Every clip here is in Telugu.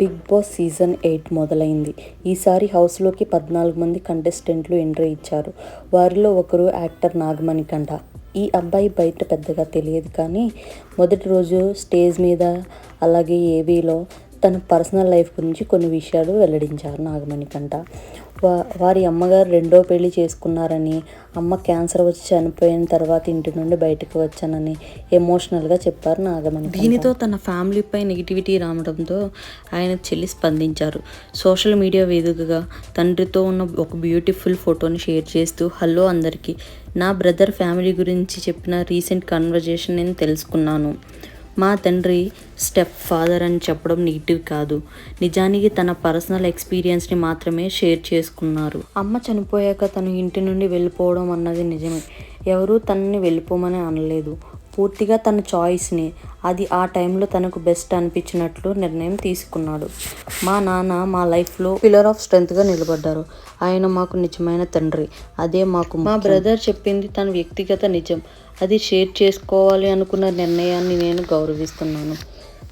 బిగ్ బాస్ సీజన్ ఎయిట్ మొదలైంది. ఈసారి హౌస్లోకి పద్నాలుగు మంది కంటెస్టెంట్లు ఎంట్రీ ఇచ్చారు. వారిలో ఒకరు యాక్టర్ నాగమణికంఠ. ఈ అబ్బాయి బయట పెద్దగా తెలియదు కానీ మొదటి రోజు స్టేజ్ మీద అలాగే ఏవీలో తన పర్సనల్ లైఫ్ గురించి కొన్ని విషయాలు వెల్లడించారు నాగమణికంఠ వా వారి అమ్మగారు రెండో పెళ్ళి చేసుకున్నారని అమ్మ క్యాన్సర్ వచ్చి చనిపోయిన తర్వాత ఇంటి నుండి బయటకు వచ్చానని ఎమోషనల్గా చెప్పారు నాగమణి దీనితో తన ఫ్యామిలీపై నెగిటివిటీ రావడంతో ఆయన చెల్లి స్పందించారు. సోషల్ మీడియా వేదికగా తండ్రితో ఉన్న ఒక బ్యూటిఫుల్ ఫోటోని షేర్ చేస్తూ హలో అందరికీ నా బ్రదర్ ఫ్యామిలీ గురించి చెప్పిన రీసెంట్ కన్వర్జేషన్ నేను తెలుసుకున్నాను. మా తండ్రి స్టెప్ ఫాదర్ అని చెప్పడం నెగిటివ్ కాదు. నిజానికి తన పర్సనల్ ఎక్స్పీరియన్స్ని మాత్రమే షేర్ చేసుకున్నారు. అమ్మ చనిపోయాక తను ఇంటి నుండి వెళ్ళిపోవడం అన్నది నిజమే. ఎవరూ తనని వెళ్ళిపోమని అనలేదు. పూర్తిగా తన చాయిస్ని అది ఆ టైంలో తనకు బెస్ట్ అనిపించినట్లు నిర్ణయం తీసుకున్నాడు. మా నాన్న మా లైఫ్లో పిల్లర్ ఆఫ్ స్ట్రెంగ్త్గా నిలబడ్డారు. ఆయన మాకు నిజమైన తండ్రి. అదే మాకు మా బ్రదర్ చెప్పింది తన వ్యక్తిగత నిజం. అది షేర్ చేసుకోవాలి అనుకున్న నిర్ణయాన్ని నేను గౌరవిస్తున్నాను.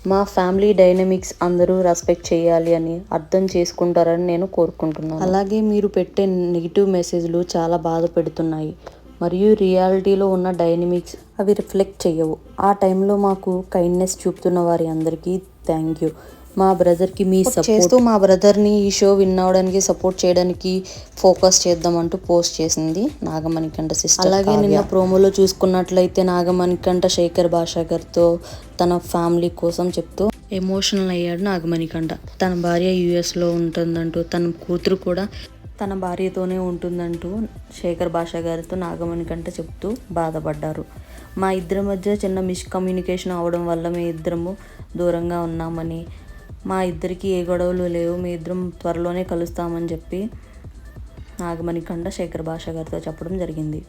మా ఫ్యామిలీ డైనమిక్స్ అందరూ రెస్పెక్ట్ చేయాలి అని అర్థం చేసుకుంటారని నేను కోరుకుంటున్నాను. అలాగే మీరు పెట్టే నెగిటివ్ మెసేజ్లు చాలా బాధ పెడుతున్నాయి. మరియు రియాలిటీలో ఉన్న డైనమిక్స్ అవి రిఫ్లెక్ట్ చేయవు. ఆ టైంలో మాకు కైండ్నెస్ చూపుతున్న వారి అందరికీ థ్యాంక్ యూ. మా బ్రదర్కి మీ సపోర్ట్ చేస్తూ మా బ్రదర్ని ఈ షో విన్ అవడానికి సపోర్ట్ చేయడానికి ఫోకస్ చేద్దామంటూ పోస్ట్ చేసింది నాగమణికంఠ సిస్టర్ అలాగే నిన్న ప్రోమోలో చూసుకున్నట్లయితే నాగమణికంఠ శేఖర్ భాషా గారితో తన ఫ్యామిలీ కోసం చెప్తూ ఎమోషనల్ అయ్యాడు నాగమణికంఠ. తన భార్య యుఎస్లో ఉంటుందంటూ తన కూతురు కూడా తన భార్యతోనే ఉంటుందంటూ శేఖర్ భాష గారితో నాగమణి కంట చెప్తూ బాధపడ్డారు. మా ఇద్దరి మధ్య చిన్న మిస్కమ్యూనికేషన్ అవడం వల్ల మీ ఇద్దరము దూరంగా ఉన్నామని మా ఇద్దరికి ఏ గొడవలు లేవు మీ ఇద్దరం త్వరలోనే కలుస్తామని చెప్పి నాగమణి కంట శేఖర్ భాష గారితో చెప్పడం జరిగింది.